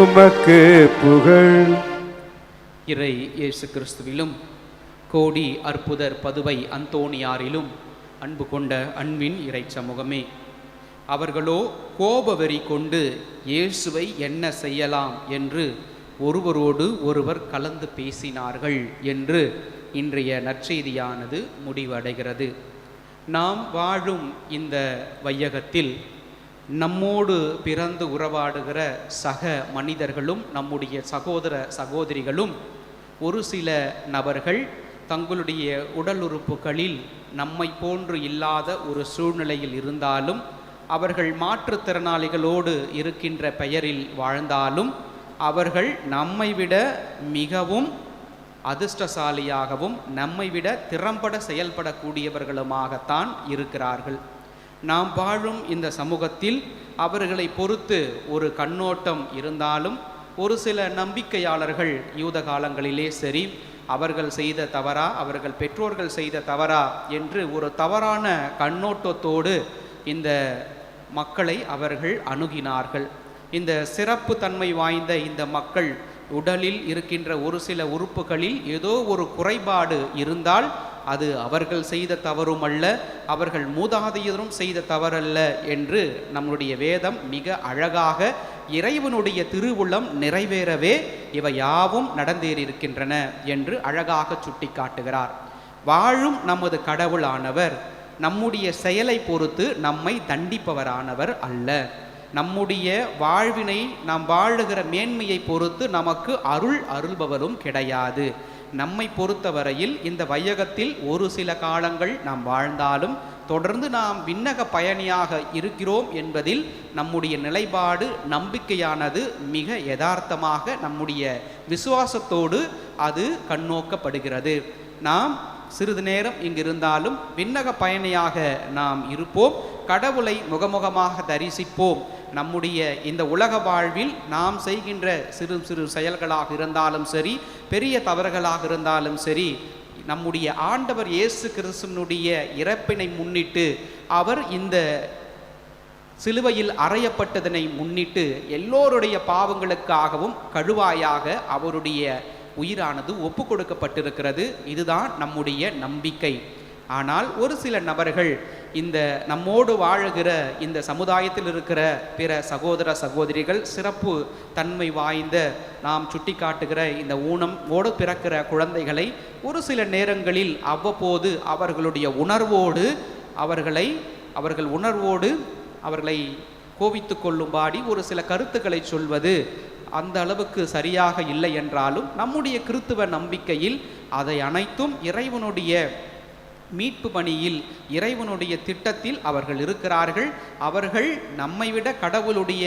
உமக்கு புகழ். இறை இயேசு கிறிஸ்துவிலும் கோடி அற்புதர் பதுவை அந்தோணியாரிலும் அன்பு கொண்ட அன்பின் இறை சமூகமே அவர்களோ கோபவெறி கொண்டு இயேசுவை என்ன செய்யலாம் என்று ஒருவரோடு ஒருவர் கலந்து பேசினார்கள் என்று இன்றைய நற்செய்தியானது முடிவடைகிறது. நாம் வாழும் இந்த வையகத்தில் நம்மோடு பிறந்து உறவாடுகிற சக மனிதர்களும் நம்முடைய சகோதர சகோதரிகளும் ஒரு சில நபர்கள் தங்களுடைய உடல் உறுப்புகளில் நம்மை போன்று இல்லாத ஒரு சூழ்நிலையில் இருந்தாலும் அவர்கள் மாற்றுத்திறனாளிகளோடு இருக்கின்ற பெயரில் வாழ்ந்தாலும் அவர்கள் நம்மை விட மிகவும் அதிர்ஷ்டசாலியாகவும் நம்மை விட திறம்பட செயல்படக்கூடியவர்களுமாகத்தான் இருக்கிறார்கள். நாம் வாழும் இந்த சமூகத்தில் அவர்களை பொறுத்து ஒரு கண்ணோட்டம் இருந்தாலும் ஒரு சில நம்பிக்கையாளர்கள் யூத காலங்களிலே சரி அவர்கள் செய்த தவறா அவர்கள் பெற்றோர்கள் செய்த தவறா என்று ஒரு தவறான கண்ணோட்டத்தோடு இந்த மக்களை அவர்கள் அணுகினார்கள். இந்த சிறப்பு தன்மை வாய்ந்த இந்த மக்கள் உடலில் இருக்கின்ற ஒரு சில உறுப்புகளில் ஏதோ ஒரு குறைபாடு இருந்தால் அது அவர்கள் செய்த தவறும் அல்ல அவர்கள் மூதாதையரும் செய்த தவறல்ல என்று நம்முடைய வேதம் மிக அழகாக இறைவனுடைய திருவுளம் நிறைவேறவே இவை யாவும் நடந்தேறியிருக்கின்றன என்று அழகாக சுட்டிக்காட்டுகிறார். வாழும் நமது கடவுளானவர் நம்முடைய செயலை பொறுத்து நம்மை தண்டிப்பவரானவர் அல்ல. நம்முடைய வாழ்வினை நாம் வாழுகிற மேன்மையை பொறுத்து நமக்கு அருள் அருள்பவரும் கிடையாது. நம்மை பொறுத்தவரையில் இந்த வையகத்தில் ஒரு சில காலங்கள் நாம் வாழ்ந்தாலும் தொடர்ந்து நாம் விண்ணக பயணியாக இருக்கிறோம் என்பதில் நம்முடைய நிலைப்பாடு நம்பிக்கையானது மிக யதார்த்தமாக நம்முடைய விசுவாசத்தோடு அது கண்ணோக்கப்படுகிறது. நாம் சிறிது நேரம் இங்கிருந்தாலும் விண்ணக பயணியாக நாம் இருப்போம். கடவுளை முகமுகமாக தரிசிப்போம். நம்முடைய இந்த உலக வாழ்வில் நாம் செய்கின்ற சிறு சிறு செயல்களாக இருந்தாலும் சரி பெரிய தவறுகளாக இருந்தாலும் சரி நம்முடைய ஆண்டவர் இயேசு கிறிஸ்துவனுடைய இறப்பினை முன்னிட்டு அவர் இந்த சிலுவையில் அறையப்பட்டதனை முன்னிட்டு எல்லோருடைய பாவங்களுக்காகவும் கழுவாயாக அவருடைய உயிரானது ஒப்பு கொடுக்கப்பட்டிருக்கிறது. இதுதான் நம்முடைய நம்பிக்கை. ஆனால் ஒரு சில நபர்கள் இந்த நம்மோடு வாழுகிற இந்த சமுதாயத்தில் இருக்கிற பிற சகோதர சகோதரிகள் சிறப்பு தன்மை வாய்ந்த நாம் சுட்டி காட்டுகிற இந்த ஊனம் ஓடு பிறக்கிற குழந்தைகளை ஒரு சில நேரங்களில் அவ்வப்போது அவர்களுடைய உணர்வோடு அவர்களை அவர்கள் உணர்வோடு அவர்களை கோவித்து கொள்ளும்படி ஒரு சில கருத்துக்களை சொல்வது அந்த அளவுக்கு சரியாக இல்லை என்றாலும் நம்முடைய கிறித்துவ நம்பிக்கையில் அதை அனைத்தும் இறைவனுடைய மீட்பு பணியில் இறைவனுடைய திட்டத்தில் அவர்கள் இருக்கிறார்கள். அவர்கள் நம்மை விட கடவுளுடைய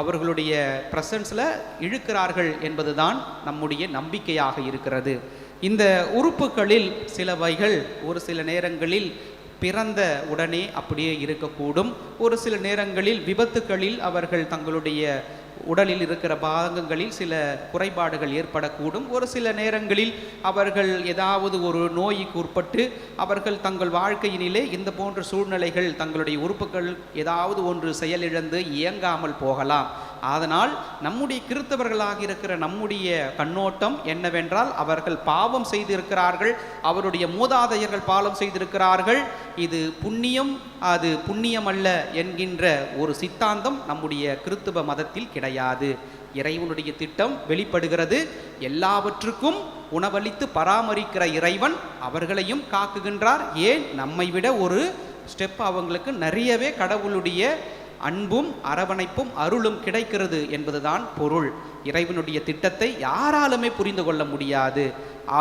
அவர்களுடைய பிரசன்ஸில் இழுக்கிறார்கள் என்பதுதான் நம்முடைய நம்பிக்கையாக இருக்கிறது. இந்த உறுப்புகளில் சிலவைகள் ஒரு சில நேரங்களில் பிறந்த உடனே அப்படியே இருக்கக்கூடும். ஒரு சில நேரங்களில் விபத்துக்களில் அவர்கள் தங்களுடைய உடலில் இருக்கிற பாகங்களில் சில குறைபாடுகள் ஏற்படக்கூடும். ஒரு சில நேரங்களில் அவர்கள் ஏதாவது ஒரு நோய்க்கு உட்பட்டு அவர்கள் தங்கள் வாழ்க்கையினிலே இந்த போன்ற சூழ்நிலைகள் தங்களுடைய உறுப்புகள் ஏதாவது ஒன்று செயலிழந்து இயங்காமல் போகலாம். அதனால் நம்முடைய கிறித்தவர்களாக இருக்கிற நம்முடைய கண்ணோட்டம் என்னவென்றால் அவர்கள் பாவம் செய்திருக்கிறார்கள் அவருடைய மூதாதையர்கள் பாவம் செய்திருக்கிறார்கள். இது புண்ணியம் அது புண்ணியம் அல்ல என்கின்ற ஒரு சித்தாந்தம் நம்முடைய கிறித்துவ மதத்தில் கிடையாது. இறைவனுடைய திட்டம் வெளிப்படுகிறது. எல்லாவற்றுக்கும் உணவளித்து பராமரிக்கிற இறைவன் அவர்களையும் காக்குகின்றார். ஏன்? நம்மை விட ஒரு ஸ்டெப் அவங்களுக்கு நிறையவே கடவுளுடைய அன்பும் அரவணைப்பும் அருளும் கிடைக்கிறது என்பதுதான் பொருள். இறைவனுடைய திட்டத்தை யாராலுமே புரிந்து கொள்ள முடியாது.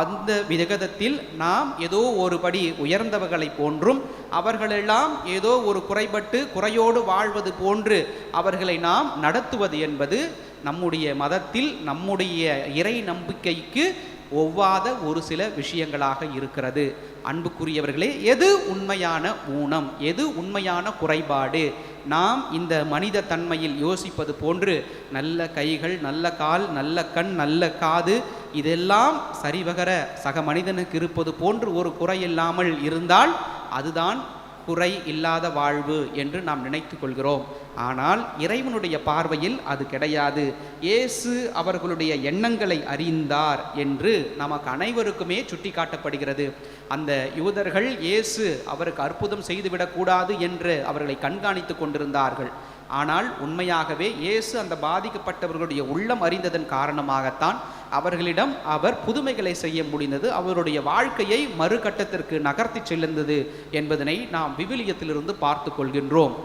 அந்த விதகதத்தில் நாம் ஏதோ ஒரு படி உயர்ந்தவர்களை போன்றும் அவர்களெல்லாம் ஏதோ ஒரு குறைபட்டு குறையோடு வாழ்வது போன்று அவர்களை நாம் நடத்துவது என்பது நம்முடைய மதத்தில் நம்முடைய இறை நம்பிக்கைக்கு ஒவ்வாத ஒரு சில விஷயங்களாக இருக்கிறது. அன்புக்குரியவர்களே எது உண்மையான ஊனம்? எது உண்மையான குறைபாடு? நாம் இந்த மனித தன்மையில் யோசிப்பது போன்று நல்ல கைகள் நல்ல கால் நல்ல கண் நல்ல காது இதெல்லாம் சரிவகர சக மனிதனுக்கு இருப்பது போன்று ஒரு குறை இல்லாமல் இருந்தால் அதுதான் குறை இல்லாத வாழ்வு என்று நாம் நினைத்து கொள்கிறோம் ஆனால் இறைவனுடைய பார்வையில் அது கிடையாது. இயேசு அவர்களுடைய எண்ணங்களை அறிந்தார் என்று நமக்கு அனைவருக்குமே சுட்டிக்காட்டப்படுகிறது. அந்த யூதர்கள் இயேசு அவருக்கு அற்புதம் செய்துவிடக்கூடாது என்று அவர்களை கண்காணித்து கொண்டிருந்தார்கள். ஆனால் உண்மையாகவே இயேசு அந்த பாதிக்கப்பட்டவர்களுடைய உள்ளம் அறிந்ததன் காரணமாகத்தான் அவர்களிடம் அவர் புதுமைகளை செய்ய முடிந்தது அவருடைய வாழ்க்கையை மறுகட்டத்திற்கு நகர்த்தி செல்லுந்தது என்பதனை நாம் விவிலியத்திலிருந்து பார்த்து கொள்கின்றோம்.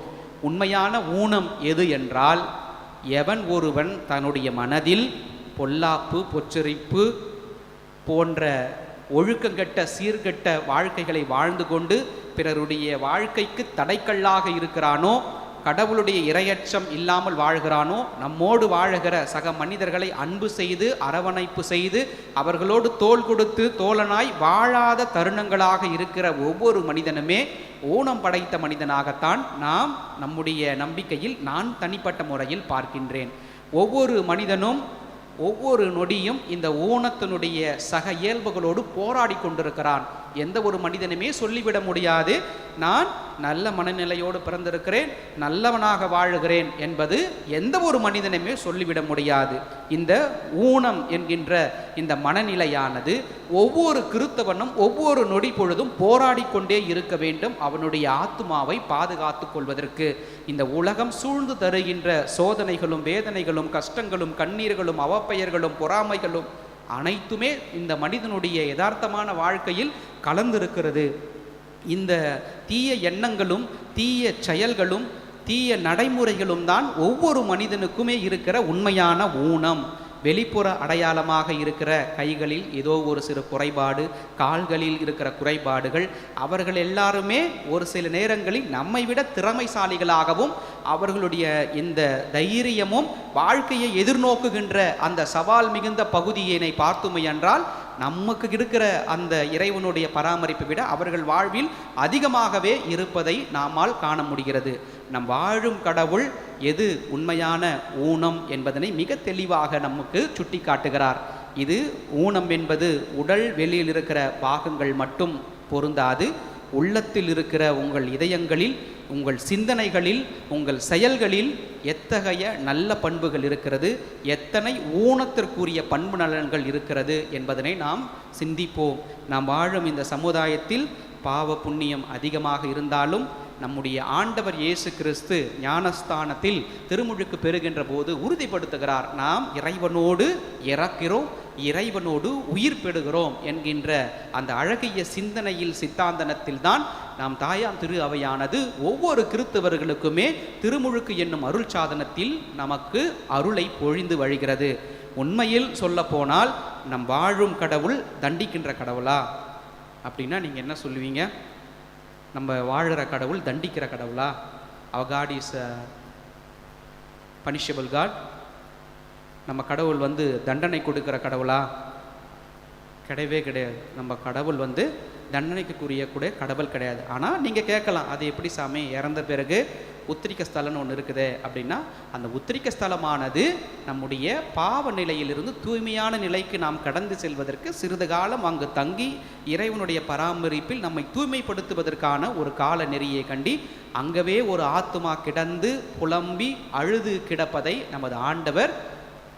உண்மையான ஊனம் எது என்றால் எவன் ஒருவன் தன்னுடைய மனதில் பொல்லாப்பு பொச்சரிப்பு போன்ற ஒழுக்கங்கெட்ட சீர்கெட்ட வாழ்க்கைகளை வாழ்ந்து கொண்டு பிறருடைய வாழ்க்கைக்கு தடைக்கல்லாக இருக்கிறானோ கடவுளுடைய இரையச்சம் இல்லாமல் வாழ்கிறானோ நம்மோடு வாழுகிற சக மனிதர்களை அன்பு செய்து அரவணைப்பு செய்து அவர்களோடு தோள் கொடுத்து தோழனாய் வாழாத தருணங்களாக இருக்கிற ஒவ்வொரு மனிதனுமே ஊனம் படைத்த மனிதனாகத்தான் நாம் நம்முடைய நம்பிக்கையில் நான் தனிப்பட்ட முறையில் பார்க்கின்றேன். ஒவ்வொரு மனிதனும் ஒவ்வொரு நொடியும் இந்த ஊனத்தினுடைய சக இயல்புகளோடு போராடி கொண்டிருக்கிறான். எந்த ஒரு மனிதனுமே சொல்லிவிட முடியாது. நான் நல்ல மனநிலையோடு பிறந்திருக்கிறேன் நல்லவனாக வாழுகிறேன் என்பது எந்த ஒரு மனிதனுமே சொல்லிவிட முடியாது. இந்த ஊனம் என்கின்ற இந்த மனநிலையானது ஒவ்வொரு கிறித்தவனும் ஒவ்வொரு நொடி பொழுதும் போராடி கொண்டே இருக்க வேண்டும் அவனுடைய ஆத்மாவை பாதுகாத்து கொள்வதற்கு. இந்த உலகம் சூழ்ந்து தருகின்ற சோதனைகளும் வேதனைகளும் கஷ்டங்களும் கண்ணீர்களும் அவப்பெயர்களும் பொறாமைகளும் அனைத்துமே இந்த மனிதனுடைய யதார்த்தமான வாழ்க்கையில் கலந்திருக்கிறது. இந்த தீய எண்ணங்களும் தீய செயல்களும் தீய நடைமுறைகளும் தான் ஒவ்வொரு மனிதனுக்குமே இருக்கிற உண்மையான ஊனம். வெளிப்புற அடையாளமாக இருக்கிற கைகளில் ஏதோ ஒரு சிறு குறைபாடு கால்களில் இருக்கிற குறைபாடுகள் அவர்கள் எல்லாருமே ஒரு சில நேரங்களில் நம்மை விட திறமைசாலிகளாகவும் அவர்களுடைய இந்த தைரியமும் வாழ்க்கையை எதிர்நோக்குகின்ற அந்த சவால் மிகுந்த பகுதியினை பார்த்துமையென்றால் நமக்கு இருக்கிற அந்த இறைவனுடைய பராமரிப்பை விட அவர்கள் வாழ்வில் அதிகமாகவே இருப்பதை நாமால் காண முடிகிறது. நம் வாழும் கடவுள் எது உண்மையான ஊனம் என்பதனை மிக தெளிவாக நமக்கு சுட்டி காட்டுகிறார் இது ஊனம் என்பது உடல் வெளியில் இருக்கிற பாகங்கள் மட்டும் பொருந்தாது. உள்ளத்தில் இருக்கிற உங்கள் இதயங்களில் உங்கள் சிந்தனைகளில் உங்கள் செயல்களில் எத்தகைய நல்ல பண்புகள் இருக்கிறது எத்தனை ஊனத்திற்குரிய பண்பு நலன்கள் இருக்கிறது என்பதனை நாம் சிந்திப்போம். நாம் வாழும் இந்த சமுதாயத்தில் பாவ புண்ணியம் அதிகமாக இருந்தாலும் நம்முடைய ஆண்டவர் இயேசு கிறிஸ்து ஞானஸ்தானத்தில் திருமுழுக்கு பெறுகின்ற போது உறுதிப்படுத்துகிறார். நாம் இறைவனோடு இறக்கிறோம் இறைவனோடு உயிர் பெறுகிறோம் என்கின்ற அந்த அழகிய சிந்தனையில் சித்தாந்தனத்தில் தான் நாம் தாயாம் திரு அவையானது. ஒவ்வொரு கிறித்தவர்களுக்குமே திருமுழுக்கு என்னும் அருள் சாதனத்தில் நமக்கு அருளை பொழிந்து வழிகிறது. உண்மையில் சொல்ல போனால் நம் வாழும் கடவுள் தண்டிக்கின்ற கடவுளா? அப்படின்னா நீங்கள் என்ன சொல்லுவீங்க? நம்ம வாழ்கிற கடவுள் தண்டிக்கிற கடவுளா? அவ காட் இஸ் பனிஷபிள் காட் நம்ம கடவுள் வந்து தண்டனை கொடுக்கிற கடவுளா? கிடையவே கிடையாது. நம்ம கடவுள் வந்து தண்டனைக்குரிய கூட கடவுள் கிடையாது. ஆனால் நீங்கள் கேட்கலாம் அது எப்படி சாமி? இறந்த பிறகு உத்திரிக்க ஸ்தலம்னு ஒன்று இருக்குது அப்படின்னா அந்த உத்திரிக்க ஸ்தலமானது நம்முடைய பாவ நிலையிலிருந்து தூய்மையான நிலைக்கு நாம் கடந்து செல்வதற்கு சிறிது காலம் அங்கு தங்கி இறைவனுடைய பராமரிப்பில் நம்மை தூய்மைப்படுத்துவதற்கான ஒரு கால நெறியை கண்டி அங்கவே ஒரு ஆத்துமா கிடந்து புலம்பி அழுது கிடப்பதை நமது ஆண்டவர்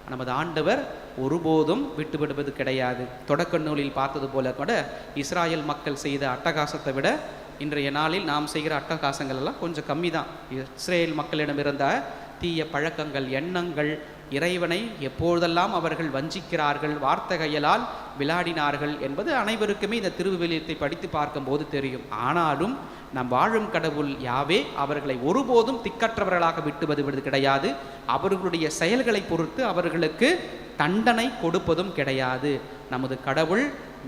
நமது ஆண்டவர் ஒருபோதும் விட்டுவிடுவது கிடையாது. தொடக்க நூலில் பார்த்தது போல கூட இஸ்ராயல் மக்கள் செய்த அட்டகாசத்தை விட இன்றைய நாளில் நாம் செய்கிற அட்டகாசங்கள் எல்லாம் கொஞ்சம் கம்மி தான் இஸ்ரேல் மக்களிடம் இருந்த தீய பழக்கங்கள் எண்ணங்கள் இறைவனை எப்பொழுதெல்லாம் அவர்கள் வஞ்சிக்கிறார்கள் வார்த்தைகையலால் விளையாடினார்கள் என்பது அனைவருக்குமே இந்த திருவிவிலியத்தை படித்து பார்க்கும்போது தெரியும். ஆனாலும் நம் வாழும் கடவுள் யாவே அவர்களை ஒருபோதும் திக்கற்றவர்களாக விட்டு வருவது கிடையாது. அவர்களுடைய செயல்களை பொறுத்து அவர்களுக்கு தண்டனை கொடுப்பதும் கிடையாது. நமது கடவுள்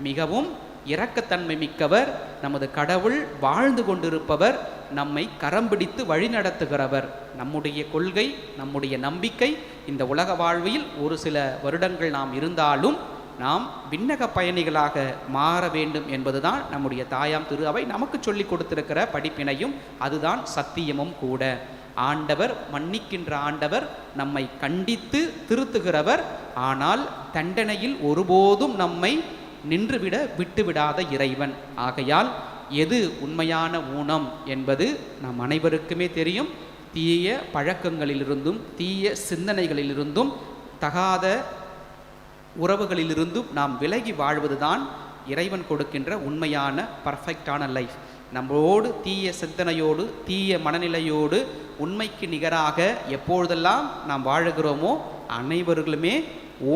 மிகவும் இரக்கத்தன்மை மிக்கவர் நமது கடவுள் வாழ்ந்து கொண்டிருப்பவர் நம்மை கரம் பிடித்து வழிநடத்துகிறவர் நம்முடைய கொள்கை நம்முடைய நம்பிக்கை இந்த உலக வாழ்வில் ஒரு சில வருடங்கள் நாம் இருந்தாலும் நாம் விண்ணக பயணிகளாக மாற வேண்டும் என்பதுதான் நம்முடைய தாயாம் திரு அவை நமக்கு சொல்லிக் கொடுத்திருக்கிற படிப்பினையும் அதுதான் சத்தியமும் கூட. ஆண்டவர் மன்னிக்கின்ற ஆண்டவர் நம்மை கண்டித்து திருத்துகிறவர். ஆனால் தண்டனையில் ஒருபோதும் நம்மை நின்றுவிட விட்டுவிடாத இறைவன். ஆகையால் எது உண்மையான ஊனம் என்பது நம் அனைவருக்குமே தெரியும். தீய பழக்கங்களிலிருந்தும் தீய சிந்தனைகளிலிருந்தும் தகாத உறவுகளிலிருந்தும் நாம் விலகி வாழ்வதுதான் இறைவன் கொடுக்கின்ற உண்மையான பர்ஃபெக்டான லைஃப் நம்மளோடு தீய சிந்தனையோடு தீய மனநிலையோடு உண்மைக்கு நிகராக எப்பொழுதெல்லாம் நாம் வாழுகிறோமோ அனைவர்களுமே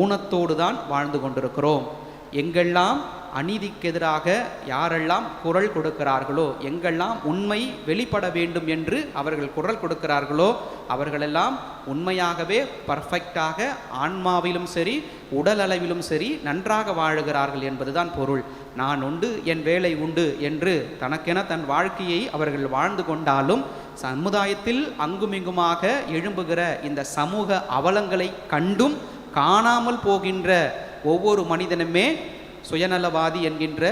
ஊனத்தோடு தான் வாழ்ந்து கொண்டிருக்கிறோம். எங்கெல்லாம் அநீதிக்கு எதிராக யாரெல்லாம் குரல் கொடுக்கிறார்களோ எங்கெல்லாம் உண்மை வெளிப்பட வேண்டும் என்று அவர்கள் குரல் கொடுக்கிறார்களோ அவர்களெல்லாம் உண்மையாகவே பர்ஃபெக்டாக ஆன்மாவிலும் சரி உடல் அளவிலும் சரி நன்றாக வாழுகிறார்கள் என்பதுதான் பொருள். நான் உண்டு என் வேலை உண்டு என்று தனக்கென தன் வாழ்க்கையை அவர்கள் வாழ்ந்து கொண்டாலும் சமுதாயத்தில் அங்குமிங்குமாக எழும்புகிற இந்த சமூக அவலங்களை கண்டும் காணாமல் போகின்ற ஒவ்வொரு மனிதனுமே சுயநலவாதி என்கின்ற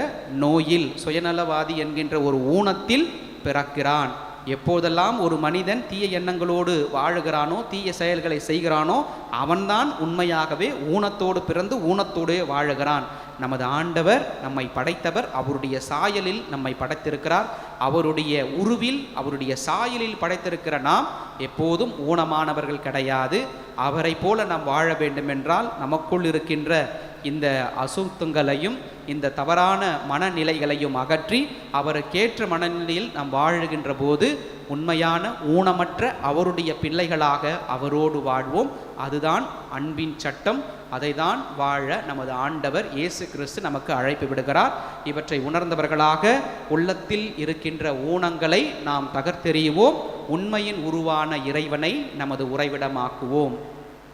நோயில் சுயநலவாதி என்கின்ற ஒரு ஊனத்தில் பிறக்கிறான். எப்போதெல்லாம் ஒரு மனிதன் தீய எண்ணங்களோடு வாழுகிறானோ தீய செயல்களை செய்கிறானோ அவன்தான் உண்மையாகவே ஊனத்தோடு பிறந்து ஊனத்தோடே வாழுகிறான். நமது ஆண்டவர் நம்மை படைத்தவர் அவருடைய சாயலில் நம்மை படைத்திருக்கிறார். அவருடைய உருவில் அவருடைய சாயலில் படைத்திருக்கிற நாம் எப்போதும் ஊனமானவர்கள் கிடையாது. அவரை போல நாம் வாழ வேண்டுமென்றால் நமக்குள் இருக்கின்ற இந்த அசுத்தங்களையும் இந்த தவறான மனநிலைகளையும் அகற்றி அவருக்கேற்ற மனநிலையில் நாம் வாழுகின்ற போது உண்மையான ஊனமற்ற அவருடைய பிள்ளைகளாக அவரோடு வாழ்வோம். அதுதான் அன்பின் சட்டம். அதைதான் வாழ நமது ஆண்டவர் இயேசு கிறிஸ்து நமக்கு அழைப்பு விடுகிறார். இவற்றை உணர்ந்தவர்களாக உள்ளத்தில் இருக்கின்ற ஊனங்களை நாம் தகர்த்தெறியுவோம் உண்மையின் உருவான இறைவனை நமது உறைவிடமாக்குவோம்.